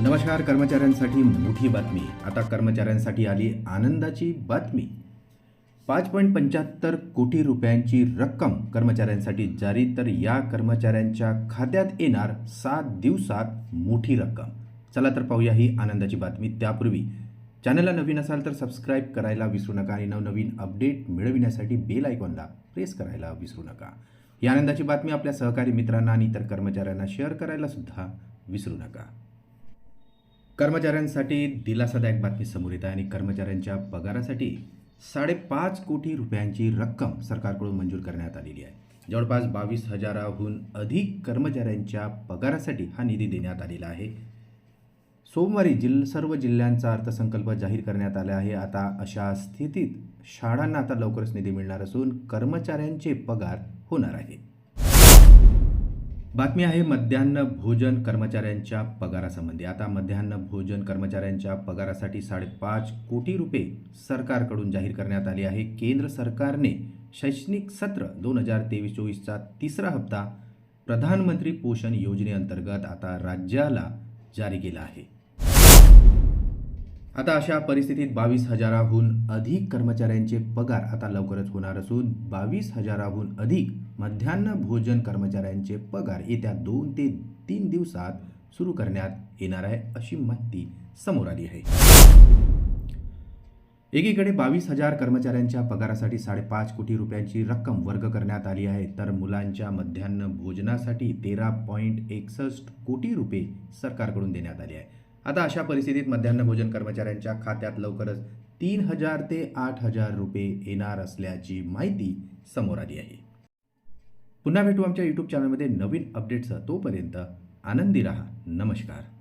नमस्कार कर्मचाऱ्यांसाठी मोठी बातमी. आता कर्मचाऱ्यांसाठी आली आनंदाची बातमी. पाच पॉईंट पंच्याहत्तर कोटी रुपयांची रक्कम कर्मचाऱ्यांसाठी जारी तर या कर्मचाऱ्यांच्या खात्यात येणार सात दिवसात मोठी रक्कम. चला तर पाहूया ही आनंदाची बातमी. त्यापूर्वी चॅनलला नवीन असाल तर सबस्क्राईब करायला विसरू नका आणि नवनवीन अपडेट मिळविण्यासाठी बेल आयकॉनला प्रेस करायला विसरू नका. ही आनंदाची बातमी आपल्या सहकारी मित्रांना आणि इतर कर्मचाऱ्यांना शेअर करायला सुद्धा विसरू नका. कर्मचाऱ्यांसाठी दिलासादायक बातमी समोर येत आहे आणि कर्मचाऱ्यांच्या पगारासाठी साडेपाच कोटी रुपयांची रक्कम सरकारकडून मंजूर करण्यात आलेली आहे. जवळपास बावीस हजाराहून अधिक कर्मचाऱ्यांच्या पगारासाठी हा निधी देण्यात आलेला आहे. सोमवारी जिल सर्व जिल्ह्यांचा अर्थसंकल्प जाहीर करण्यात आला आहे. आता अशा स्थितीत शाळांना आता लवकरच निधी मिळणार असून कर्मचाऱ्यांचे पगार होणार आहे. बातमी आहे मध्यान्ह भोजन कर्मचाऱ्यांच्या पगारासंबंधी. आता मध्यान्ह भोजन कर्मचाऱ्यांच्या पगारासाठी साडेपाच कोटी रुपये सरकारकडून जाहीर करण्यात आले आहे. केंद्र सरकारने शैक्षणिक सत्र दोन हजार तेवीस चोवीसचा तिसरा हप्ता प्रधानमंत्री पोषण योजनेअंतर्गत आता राज्याला जारी केला आहे. आता अशा परिस्थितीत बावीस हजाराहून अधिक कर्मचाऱ्यांचे पगार आता लवकरच होणार असून बावीस हजाराहून अधिक मध्यान्ह भोजन कर्मचाऱ्यांचे पगार येत्या दोन ते तीन दिवसात सुरू करण्यात येणार आहे अशी माहिती समोर आली आहे. एकीकडे बावीस हजार कर्मचाऱ्यांच्या पगारासाठी साडेपाच कोटी रुपयांची रक्कम वर्ग करण्यात आली आहे तर मुलांच्या मध्यान्ह भोजनासाठी तेरा पॉईंट एकसष्ट कोटी रुपये सरकारकडून देण्यात आले आहे. आता अशा परिस्थितीत मध्यान्ह भोजन कर्मचाऱ्यांच्या खात्यात लवकरच तीन हजार ते आठ हजार रुपये येणार असल्याची माहिती समोर आली आहे. पुन्हा भेटू आमच्या यूट्यूब चॅनलमध्ये नवीन अपडेट्स तोपर्यंत आनंदी रहा. नमस्कार.